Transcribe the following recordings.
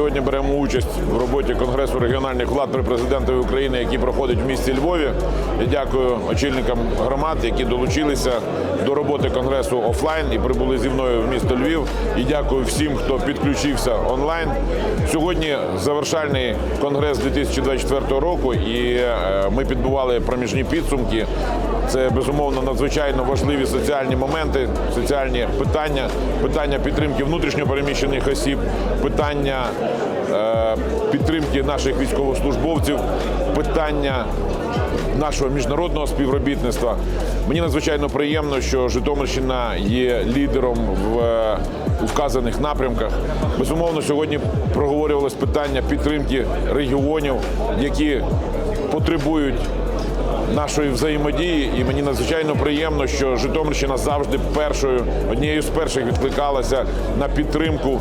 Сьогодні беремо участь в роботі Конгресу регіональних влад при президентові України, який проходить в місті Львові. Я дякую очільникам громад, які долучилися до роботи конгресу офлайн і прибули зі мною в місто Львів. І дякую всім, хто підключився онлайн. Сьогодні завершальний конгрес 2024 року, і е, ми підбивали проміжні підсумки. Це безумовно надзвичайно важливі соціальні моменти, соціальні питання, питання підтримки внутрішньопереміщених осіб, питання підтримки наших військовослужбовців, питання нашого міжнародного співробітництва. Мені надзвичайно приємно, що Житомирщина є лідером в е, вказаних напрямках. Безумовно, сьогодні проговорювалось питання підтримки регіонів, які потребують нашої взаємодії, і мені надзвичайно приємно, що Житомирщина завжди першою однією з перших відкликалася на підтримку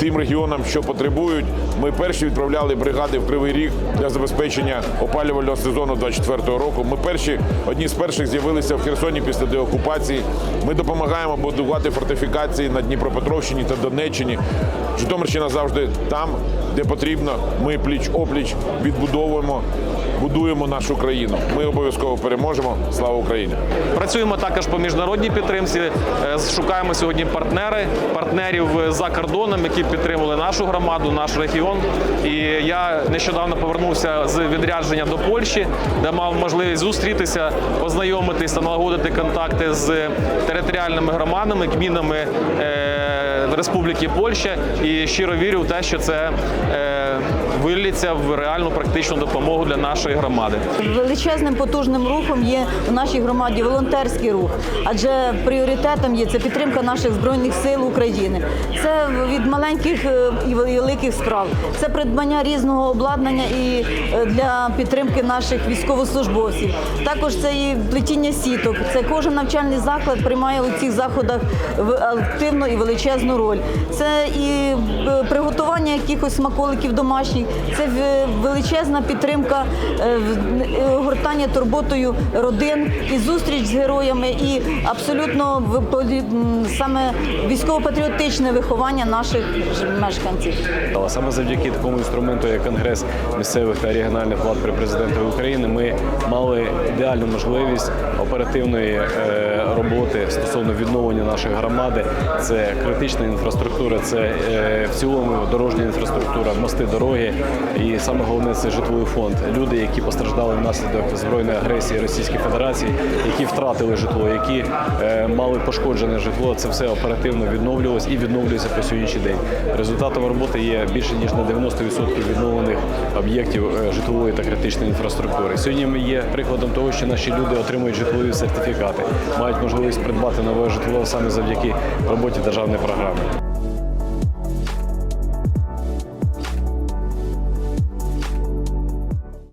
тим регіонам, що потребують. Ми перші відправляли бригади в Кривий Ріг для забезпечення опалювального сезону 24 року. Ми перші одні з перших з'явилися в Херсоні після деокупації. Ми допомагаємо будувати фортифікації на Дніпропетровщині та Донеччині. Житомирщина завжди там, де потрібно. Ми пліч опліч відбудовуємо, будуємо нашу країну. Ми обов'язково переможемо. Слава Україні! Працюємо також по міжнародній підтримці. Е, Шукаємо сьогодні партнери, партнерів за кордоном, які підтримували нашу громаду, наш регіон. І я нещодавно повернувся з відрядження до Польщі, де мав можливість зустрітися, познайомитися, налагодити контакти з територіальними громадами, гмінами е, Республіки Польща. І щиро вірю в те, що це е, виліться в реальну практичну допомогу для нашої громади. Величезним потужним рухом є у нашій громаді волонтерський рух, адже пріоритетом є це підтримка наших збройних сил України. Це від маленьких е, і великих справ. Це придбання різного обладнання і е, для підтримки наших військовослужбовців. Також це і плетіння сіток. Це кожен навчальний заклад приймає у цих заходах активну і величезну роль. Це і е, приготування якихось смаколиків домашніх. Це величезна підтримка е, е, турботою родин і зустріч з героями, і абсолютно саме військово-патріотичне виховання наших мешканців. Саме завдяки такому інструменту, як Конгрес місцевих та регіональних влад при президентові України, ми мали ідеальну можливість оперативної е, роботи стосовно відновлення нашої громади. Це критична інфраструктура, це в цілому дорожня інфраструктура, мости, дороги. І саме головне це житловий фонд. Люди, які постраждали внаслідок збройної агресії Російської Федерації, які втратили житло, які е, мали пошкоджене житло. Це все оперативно відновлювалось і відновлюється по сьогоднішній день. Результатом роботи є більше ніж на 90% відновлених об'єктів е, житлової та критичної інфраструктури. Сьогодні ми є прикладом того, що наші люди отримують житлові сертифікати, мають можливість придбати нове житло саме завдяки роботі державної програми.